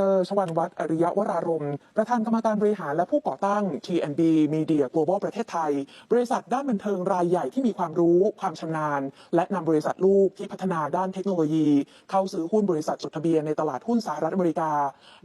รชวันวัฒน์อริยวรารมประธานกรรมการบริหารและผู้ก่อตั้ง T&B Media Global ประเทศไทย บริษัทด้านบันเทิงรายใหญ่ที่มีความรู้ ความชำนาญ และนำบริษัทลูกที่พัฒนาด้านเทคโนโลยี เข้าซื้อหุ้นบริษัทจดทะเบียนในตลาดหุ้นสหรัฐอเมริกา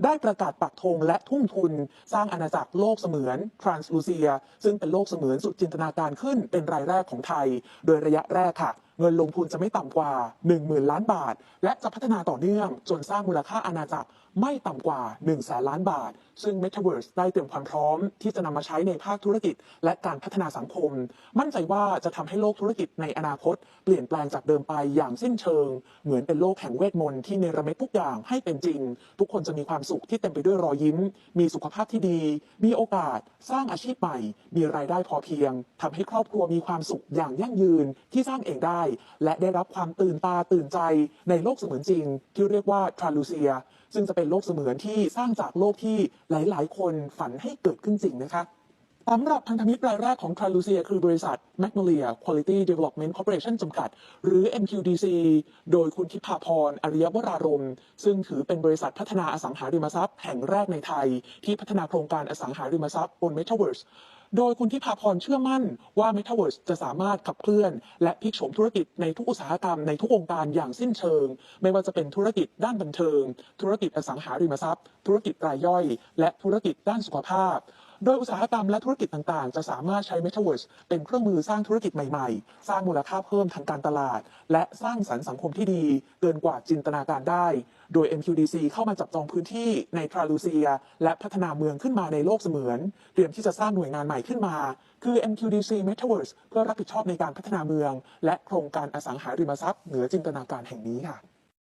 ได้ประกาศปักธงและทุ่มทุน สร้างอาณาจักรโลกเสมือน Translucia ซึ่งเป็นโลกเสมือนสุดจินตนาการขึ้นเป็นรายแรกของไทย โดยระยะแรกค่ะ เงินลงทุนจะไม่ต่ำกว่า 10,000 ล้านบาท และจะพัฒนาต่อเนื่องจนสร้างมูลค่าอาณาจักรไม่ต่ำกว่า1แสนล้านบาท ซึ่ง Metaverse ได้เตรียมความพร้อม ที่จะนำมาใช้ในภาคธุรกิจ และการพัฒนาสังคม มั่นใจว่าจะทำให้โลกธุรกิจในอนาคต เปลี่ยนแปลงจากเดิมไปอย่างสิ้นเชิง เหมือนเป็นโลกแห่งเวทมนต์ที่เนรมิตทุกอย่างให้เป็นจริง ทุกคนจะมีความสุขที่เต็มไปด้วยรอยยิ้ม มีสุขภาพที่ดี มีโอกาส สร้างอาชีพใหม่ มีรายได้พอเพียงทำให้ครอบครัวมีความสุขอย่างยั่งยืนที่สร้างเองได้และได้รับความตื่นตาตื่นใจในโลกเสมือนจริง ที่เรียกว่าทราลูเซีย ซึ่งจะเป็นโลกเสมือนที่สร้างจากโลกที่หลาย ๆ คนฝันให้เกิดขึ้นจริงนะคะสำหรับพันธมิตรรายแรกของทราลูเซียคือบริษัท Magnolia Quality Development Corporation จำกัด หรือ MQDC โดยคุณทิพาพร อริยวรารม์ซึ่งถือเป็นบริษัทพัฒนาอสังหาริมทรัพย์แห่งแรกในไทย ที่พัฒนาโครงการอสังหาริมทรัพย์บน Metaverse โดยคุณทิพาพรเชื่อมั่นว่า Metaverse จะสามารถขับเคลื่อน และพลิกโฉมธุรกิจในทุกอุตสาหกรรมในทุกองค์การอย่างสิ้นเชิง ไม่ว่าจะเป็นธุรกิจด้านบันเทิง ธุรกิจอสังหาริมทรัพย์ ธุรกิจรายย่อย และธุรกิจด้านสุขภาพ โดยอุตสาหกรรมและธุรกิจต่างๆ จะสามารถใช้ Metaverse เป็นเครื่องมือสร้างธุรกิจใหม่ๆ สร้างมูลค่าเพิ่มทางการตลาด และสร้างสรรค์สังคมที่ดี เกินกว่าจินตนาการได้ โดย MQDC เข้ามาจับจองพื้นที่ในทราลูเซีย และพัฒนาเมืองขึ้นมาในโลกเสมือน เตรียมที่จะสร้างหน่วยงานใหม่ขึ้นมา คือ MQDC Metaverse เพื่อรับผิดชอบในการพัฒนาเมือง และโครงการอสังหาริมทรัพย์เหนือจินตนาการแห่งนี้ค่ะ